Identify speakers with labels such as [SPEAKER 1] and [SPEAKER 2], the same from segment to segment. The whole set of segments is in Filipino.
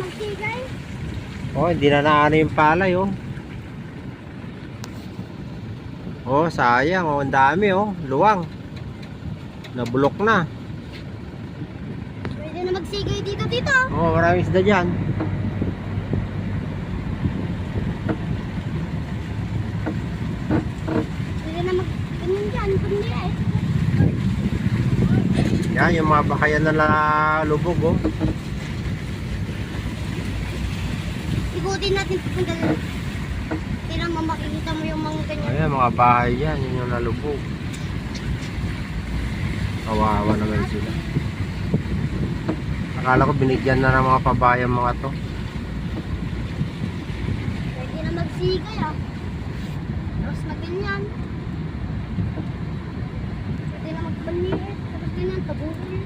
[SPEAKER 1] magsigay.
[SPEAKER 2] Oh, hindi na naano yung palay, oh. Oh, sayang, oh. Ang dami, oh. Luwang. Nabulok na.
[SPEAKER 1] Pwede na magsigay dito, tito.
[SPEAKER 2] Oh, maraming isda dyan.
[SPEAKER 1] Pwede na mag... Ganyan dyan, kundi eh.
[SPEAKER 2] Yan, yung mga bakayan na lubog, oh.
[SPEAKER 1] Ikutin natin papunta. Tingnan mo, makikita mo yung mga ganyan.
[SPEAKER 2] Ayan, mga bahay yan. Yun yung nalubog. Kawawa naman sila. Akala ko binigyan na ng mga pabayang mga to.
[SPEAKER 1] Pwede na magsigay ah. Tapos na ganyan. Pwede na magbaliit. Tapos ganyan, tabukin.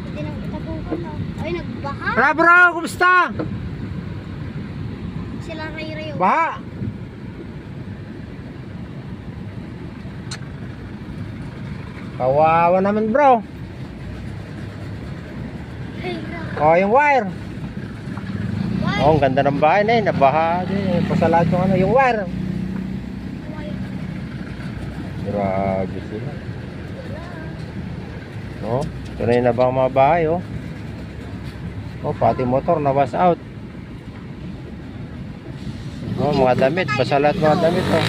[SPEAKER 1] Pwede na itabukan na. Ay, nagbaha.
[SPEAKER 2] Tara bro, kumusta?
[SPEAKER 1] Sila ray-rayo.
[SPEAKER 2] Baha? Kawawa naman bro. Oh, yung wire.
[SPEAKER 1] Why?
[SPEAKER 2] Oh, ang ganda ng bahay na yun. Nabaha din. Pasalat yung ano, yung wire.
[SPEAKER 1] Why?
[SPEAKER 2] Grabe sila. Oh, ito na yung nabang mga bahay, oh. Oh, pati motor na was out. Oh, mga damit. Basa lahat mga damit, oh.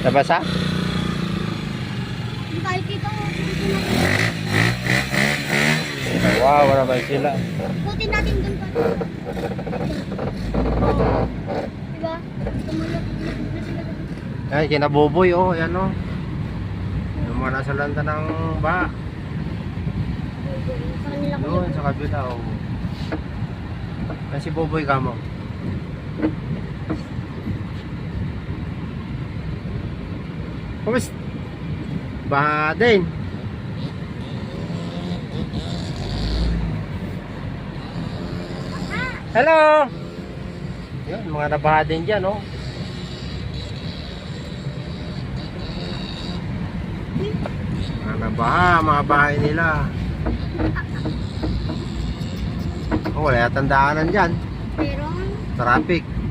[SPEAKER 2] Nabasa? Wow, naman sila.
[SPEAKER 1] Ikutin natin dun pa. Diba? Na sila dun.
[SPEAKER 2] Ay, kinabuboy, oh. Ayan, oh. Yung mga nasa landa ng
[SPEAKER 1] ko
[SPEAKER 2] Doon, sa kabila, oh. Kasi buboy ka mo. Kumusta? Baha din. Hello! Yun, mga nabaha din dyan, oh. Mga nabaha, mga bahay nila. Oh, wala yatang daanan dyan.
[SPEAKER 1] Pero,
[SPEAKER 2] Traffic.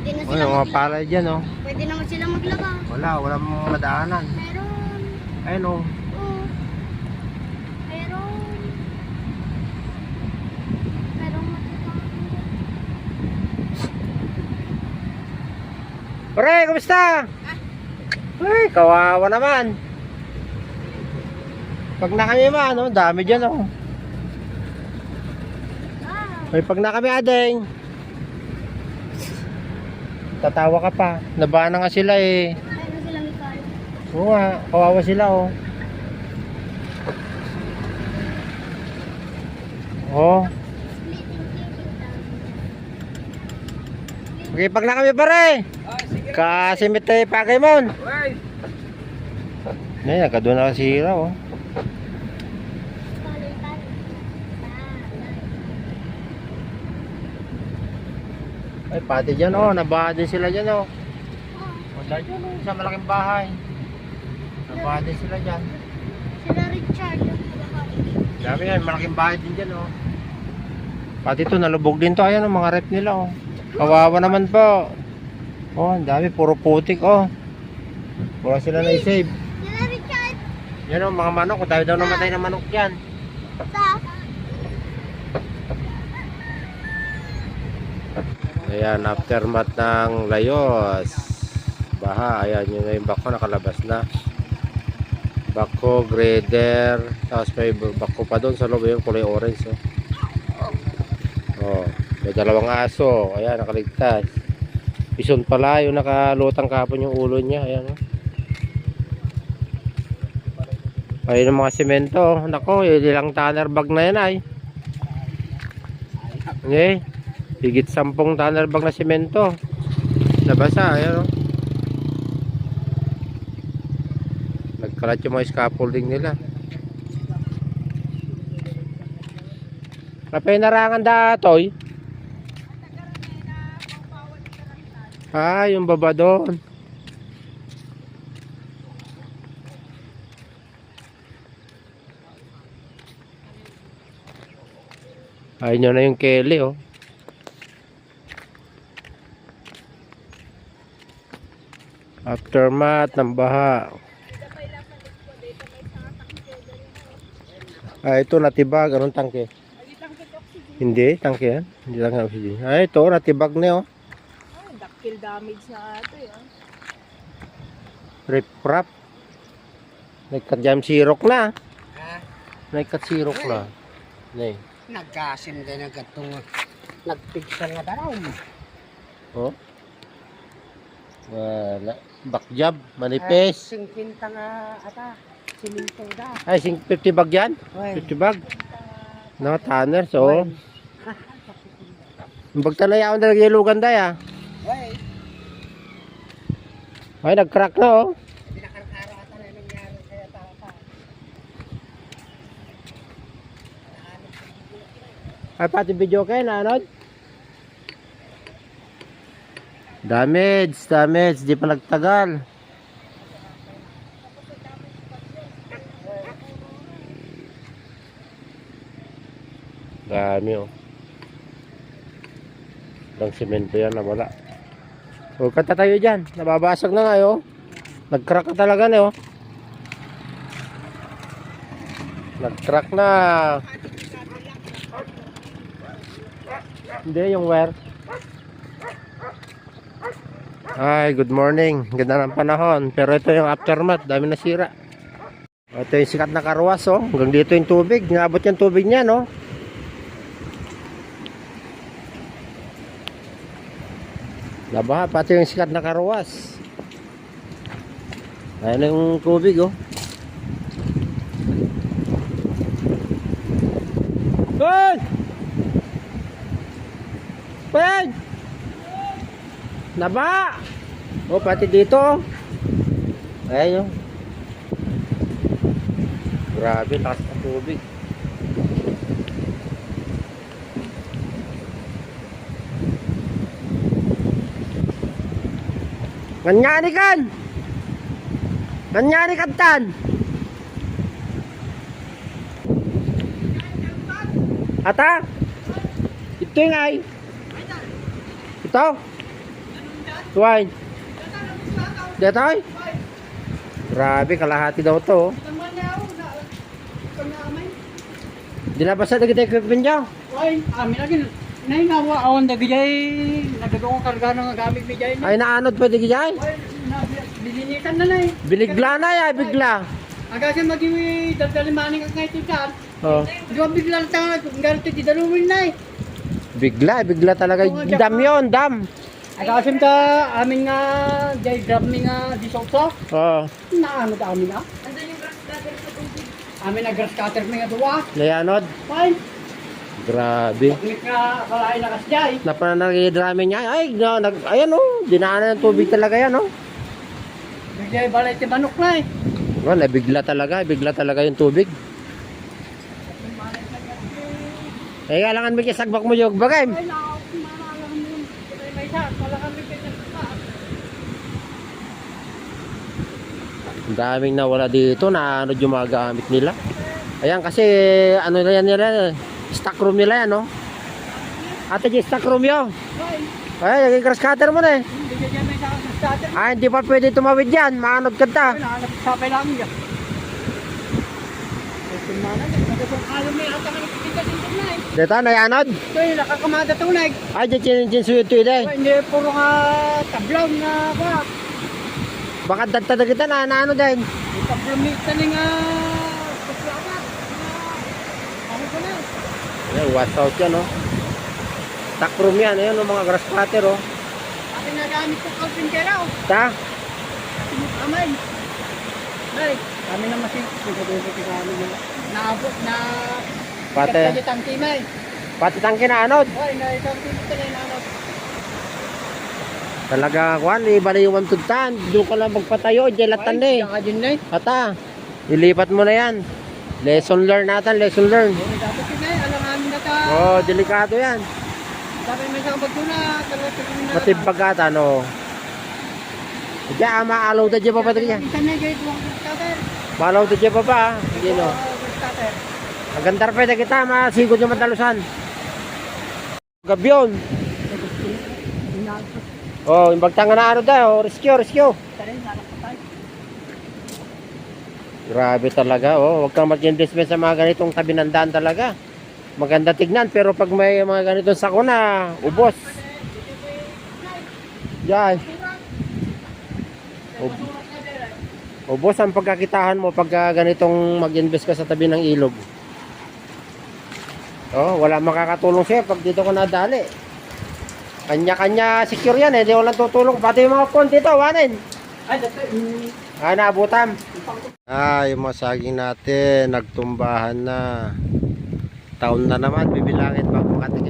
[SPEAKER 1] Pwede na sila
[SPEAKER 2] mga
[SPEAKER 1] maglaba.
[SPEAKER 2] palay dyan, oh.
[SPEAKER 1] Pwede naman sila maglaba.
[SPEAKER 2] Wala, wala mong madaanan.
[SPEAKER 1] Meron.
[SPEAKER 2] Ayun, oh.
[SPEAKER 1] Oo. Meron. Meron matutang.
[SPEAKER 2] Pre, kumusta? Ay, kawawa naman. Pag na kami ma, ano, dami dyan, oh.
[SPEAKER 1] Ah,
[SPEAKER 2] Ay, pag na kami, adeng. Tatawa ka pa. Nabahan na nga sila, eh.
[SPEAKER 1] na.
[SPEAKER 2] Oo nga, kawawa sila, oh. Oh, okay, pag na kami, pare. Kasi may tayo Pokemon. Ngayon, nagkadun na si Hira, oh. Ay, pati dyan, oh. Nabaha din sila dyan, oh. Wala dyan, oh. Sa malaking bahay. Nabaha din sila dyan.
[SPEAKER 1] Sila Richard.
[SPEAKER 2] Dami yan, malaking bahay din dyan, oh. Pati ito, nalubog din to. Ayan, oh, mga rep nila, oh. Kawawa naman po. Oh, ang dami, puro putik, oh. Wala sila na i-save.
[SPEAKER 1] Sila Richard.
[SPEAKER 2] Yan, oh, mga manok. Dahil daw namatay na manok dyan.
[SPEAKER 1] Sa.
[SPEAKER 2] Ayan, aftermath ng layos. Baha, ayan yun na yung bako, nakalabas na. Bako, grader, tapos may bako pa doon sa loob yung kulay orange. Oh. oh, may dalawang aso, ayan, nakaligtas. Pison pala, yung nakalutang kapon yung ulo niya, ayan. Oh. Ayun ang mga semento. oh. Nako, ilang tanner bag na yan ay. Okay. Higit sampung tanner bag na semento. Nabasa, ayan o. Nagkalat yung mga scaffolding nila. Kapay narangan datoy. Ah, yung baba doon. Ayun nyo na yung Kelly, oh. Aftermath ng baha. Ah, ito natibag. Anong tangke? Hindi, tangke yan. Hindi lang oxygen. Ah, ito, natibag na, oh.
[SPEAKER 3] Oh, duckkill damage na ito yan.
[SPEAKER 2] Rip-rap. Nagka-jam sirok na.
[SPEAKER 4] Ha?
[SPEAKER 2] Nagka-sirok na. Nay.
[SPEAKER 4] Nagkasim din agad itong nagpigsan nga daraw mo.
[SPEAKER 2] Oh. Wala. Backjab. Manipis.
[SPEAKER 4] Singpinta nga ata. Siminto da.
[SPEAKER 2] Ay, sing 50 bag yan?
[SPEAKER 4] Uy.
[SPEAKER 2] 50 bag? No, tanner. So, yung bagtanayaw na nagyelugan day ah.
[SPEAKER 4] Uy.
[SPEAKER 2] Ay, nag-crack na oh. Ay, pati video kayo na anod? Damage, damage. Di pa nagtagal. Dami oh. Lang semento yan na wala. Huwag ka tatayo dyan. Nababasag na nga eh, oh. Nag-crack ka talaga na oh. Nag-crack na. Hindi, yung wire. Ay, good morning. Ganda ng panahon. Pero ito yung aftermath. Dami na sira. Ito yung sikat na karwas, oh. Hanggang dito yung tubig. Ngabot yung tubig niya, no? Nabaha, pati yung sikat na karwas. Ayun yung tubig, oh. Naba! Oh, pati dito. Ayan yung. Grabe, takas ng tubig. Nganyani kan? Nganyani kan tan? Ata? Ito yung ay. Ito? Tuwain. Dito ay? Grabe, kalahati daw to. oh. Dinabasa na kita equipment niya.
[SPEAKER 3] Ay, amin lagi. Nay nawa awan da gijay nagdadong karga ng gamit mi jay.
[SPEAKER 2] Ay, naanod pwede gijay.
[SPEAKER 3] Ay, na bilinitan na nay.
[SPEAKER 2] Biligla na ya, bigla.
[SPEAKER 3] Aga sa magiwi dadali maning ang ngayon kan.
[SPEAKER 2] Oh.
[SPEAKER 3] Di ba bigla lang kung ganito di dalumin nay.
[SPEAKER 2] Bigla, bigla talaga. Dam yun, dam.
[SPEAKER 3] Aga sim ta amin nga jay grab mi nga di sokso.
[SPEAKER 2] Oh,
[SPEAKER 3] Na ano ta amin ah. Andan yung grass cutter sa tubig. Amin na grass cutter mi nga duwa.
[SPEAKER 2] layanod.
[SPEAKER 3] Fine.
[SPEAKER 2] Grabe.
[SPEAKER 3] Pagnik nga kalain na kasjay.
[SPEAKER 2] Napananagidrami niya. Ay, no, nag, ayan oh. Dinaanan ng tubig talaga yan oh.
[SPEAKER 3] Bigay balay ti manok na eh.
[SPEAKER 2] Wala, bigla talaga. Bigla talaga yung tubig. Eh, kailangan mo sagbak mo yung bagay.
[SPEAKER 3] Ay, nakaw, kumamalang mo. May may isa, malakan may pwede sa
[SPEAKER 2] Ang daming nawala dito na ano yung mga gamit nila. Ayan kasi ano na yan nila, stock room nila yan, no? Ate, yung stock room yun. Ay, naging grass cutter mo na eh. Ay, hindi pa pwede tumawid yan. Maanod ka ta.
[SPEAKER 3] Ay, nahanap sa lang eh.
[SPEAKER 2] Dito, nayanod.
[SPEAKER 3] Ito yung nakakamada tunay.
[SPEAKER 2] Ay, dyan chin chin suyo eh.
[SPEAKER 3] Ay, Hindi, puro nga tablaw na ba?
[SPEAKER 2] Baka dagta na kita na, na ano
[SPEAKER 3] tablaw may tali nga. Ano ko na?
[SPEAKER 2] Ayan, wash out yan, no? Stock room yan. Ayan, no, mga grass cutter, oh.
[SPEAKER 3] Akin na gamit ko kalpintera oh.
[SPEAKER 2] Ta?
[SPEAKER 3] Amay. Ay, kami na masig. Siguro ko kami na. Naabot na.
[SPEAKER 2] Pati,
[SPEAKER 3] Katalitang timay.
[SPEAKER 2] pati tangke na anod.
[SPEAKER 3] Ay, na isang timay na naabot.
[SPEAKER 2] Talaga, kwan, ibali yung tuntan. Doon ka lang magpatayo, dyan latan na eh.
[SPEAKER 3] Ka na eh.
[SPEAKER 2] Ata, ilipat mo na yan. Lesson learn natin, lesson learn.
[SPEAKER 3] Oh, dapat yun eh. Alam namin na ta.
[SPEAKER 2] Oh, delikado yan.
[SPEAKER 3] Dapat may isang bagtuna. Talaga sa na.
[SPEAKER 2] Matibag ata, no? Diyan, maalaw na dyan pa pa dyan.
[SPEAKER 3] Minsan na
[SPEAKER 2] na dyan pa pa, ah. Hindi, no? Ang ganda pa kita, masigod yung matalusan. Gabyon.
[SPEAKER 3] Inalpas.
[SPEAKER 2] Oh, yung bagtanga na ano daw, rescue, rescue.
[SPEAKER 3] Nalapatay.
[SPEAKER 2] Grabe talaga, oh. Huwag kang mag-investment sa mga ganitong tabi ng daan talaga. Maganda tignan, pero pag may mga ganitong sakuna, ubos. Yan. Ub- ubos ang pagkakitahan mo pag ah, ganitong mag-invest ka sa tabi ng ilog. Oh, wala makakatulong sa'yo pag dito ko nadali. Kanya-kanya secure yan eh, di walang tutulong. Pati yung mga phone dito, wanin.
[SPEAKER 3] Ay, dito, yung
[SPEAKER 2] Ah, naabutan. Ah, yung mga saging natin, nagtumbahan na. Taon na naman, bibilangin pa ng saging.